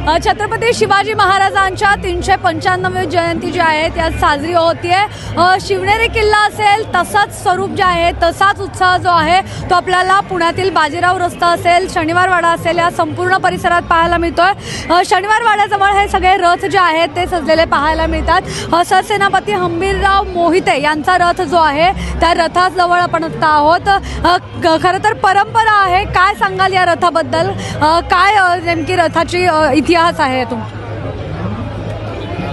छत्रपती शिवाजी महाराजांच्या तीनशे पंच्याण्णवी जयंती जी आहे त्यात साजरी होतीये. शिवनेरी किल्ला असेल तसाच स्वरूप जे आहे तसाच उत्साह जो आहे तो आपल्याला पुण्यातील बाजीराव रस्ता असेल शनिवारवाडा असेल या संपूर्ण परिसरात पाहायला मिळतोय. शनिवारवाड्याजवळ शनिवार वाड्याजवळ हे सगळे रथ जे आहेत ते सजलेले पाहायला मिळतात. सरसेनापती हंबीरराव मोहिते यांचा रथ जो आहे त्या रथाजवळ आपण आता आहोत. खरं तर परंपरा आहे. काय सांगाल या रथाबद्दल? काय नेमकी रथाची इथे इतिहास आहे तुमचा.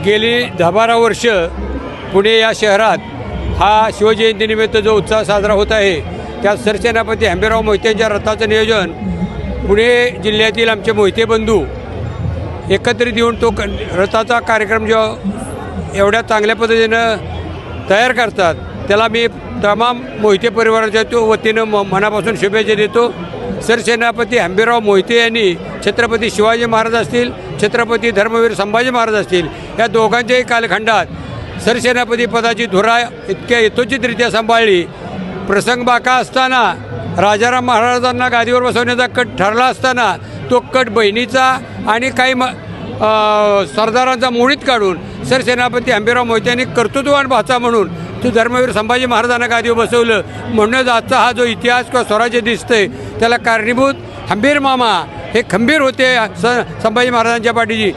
गेली दहा बारा वर्ष पुणे या शहरात हा शिवजयंतीनिमित्त जो उत्सव साजरा होत आहे त्यात सरसेनापती हंबीराव मोहितेंच्या रथाचं नियोजन पुणे जिल्ह्यातील आमचे मोहिते बंधू एकत्रित येऊन तो रथाचा कार्यक्रम जो एवढ्या चांगल्या पद्धतीनं तयार करतात त्याला मी तमाम मोहिते परिवाराच्या तो वतीनं म मनापासून शुभेच्छा देतो. सरसेनापती हंबीराव मोहिते यांनी छत्रपती शिवाजी महाराज असतील छत्रपती धर्मवीर संभाजी महाराज असतील या दोघांच्याही कालखंडात सरसेनापती पदाची धुरा इतक्या यथोचितरित्या सांभाळली. प्रसंग बाका असताना राजाराम महाराजांना गादीवर बसवण्याचा कट ठरला असताना तो कट बहिणीचा आणि काही म सरदारांचा मोडीत काढून सरसेनापती हंबीराव मोहित्यांनी कर्तृत्ववान भाचा म्हणून तो धर्मवीर संभाजी महाराजांना गादीवर बसवलं. म्हणूनच आजचा हा जो इतिहास किंवा स्वराज्य दिसतंय त्याला कारणीभूत हंबीर मामा हे खंबीर होते स संभाजी महाराजांच्या पाठीची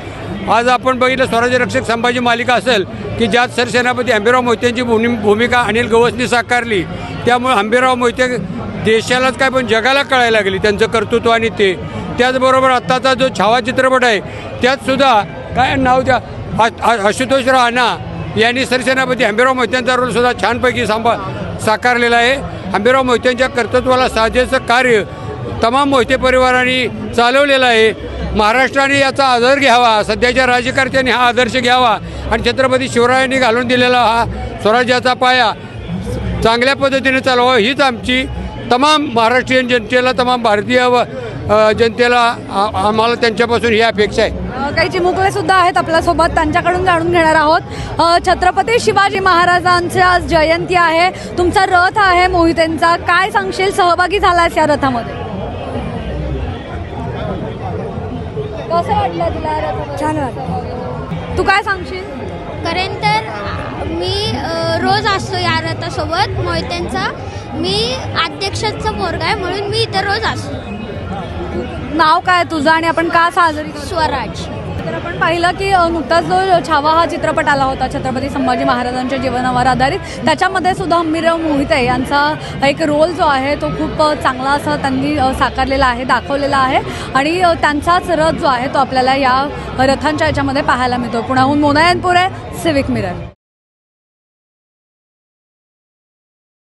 आज आपण बघितलं स्वराज्य रक्षक संभाजी मालिका असेल की ज्यात सरसेनापती हंबीरराव मोहित्यांची भूमि भूमिका अनिल गवसनी साकारली. त्यामुळे हंबीरराव मोहिते देशालाच काय पण जगाला कळायला लागली त्यांचं कर्तृत्व आणि ते. त्याचबरोबर आत्ताचा जो छावा चित्रपट आहे त्यातसुद्धा काय नाव त्या आशुतोष राणा यांनी सरसेनापती हंबीराव मोहित्यांचा रोल सुद्धा छानपैकी सांभा साकारलेला आहे. हंबीराव मोहित्यांच्या कर्तृत्वाला साजेचं कार्य तमाम मोहिते परिवारांनी चालवलेलं आहे. महाराष्ट्राने याचा आदर घ्यावा सध्याच्या राज्यकर्त्यांनी हा आदर्श घ्यावा आणि छत्रपती शिवरायांनी घालून दिलेला हा स्वराज्याचा पाया चांगल्या पद्धतीने चालवा हीच आमची तमाम महाराष्ट्रीयन जनतेला तमाम भारतीय व जनतेला आम्हाला त्यांच्यापासून ही अपेक्षा आहे. काही चिमुकले सुद्धा आहेत आपल्यासोबत त्यांच्याकडून जाणून घेणार आहोत. छत्रपती शिवाजी महाराजांची आज जयंती आहे. तुमचा रथ आहे मोहितेंचा. काय सांगशील? सहभागी झालास या रथामध्ये? कसं वाटलं तुला छान वाटलं. तू काय सांगशील? कारण तर मी रोज असतो या रथासोबत मोहित्यांचा मी अध्यक्षाचा पोरगा आहे म्हणून मी इथं रोज असतो. नाव काय तुझं आणि आपण का साजरी करतो? स्वराज. तर आपण पाहिलं की अ, नुकताच जो छावा हा चित्रपट आला होता छत्रपती संभाजी महाराजांच्या जीवनावर आधारित. त्याच्यामध्ये सुद्धा हंबीरराव मोहिते यांचा एक रोल जो आहे तो खूप अ, चांगला असा त्यांनी अ, साकारलेला आहे दाखवलेला आहे. आणि अ, त्यांचाच रथ जो आहे तो आपल्याला या रथांच्या याच्यामध्ये पाहायला मिळतो. पुण्याहून मोनायनपूर आहे सिविक मिरर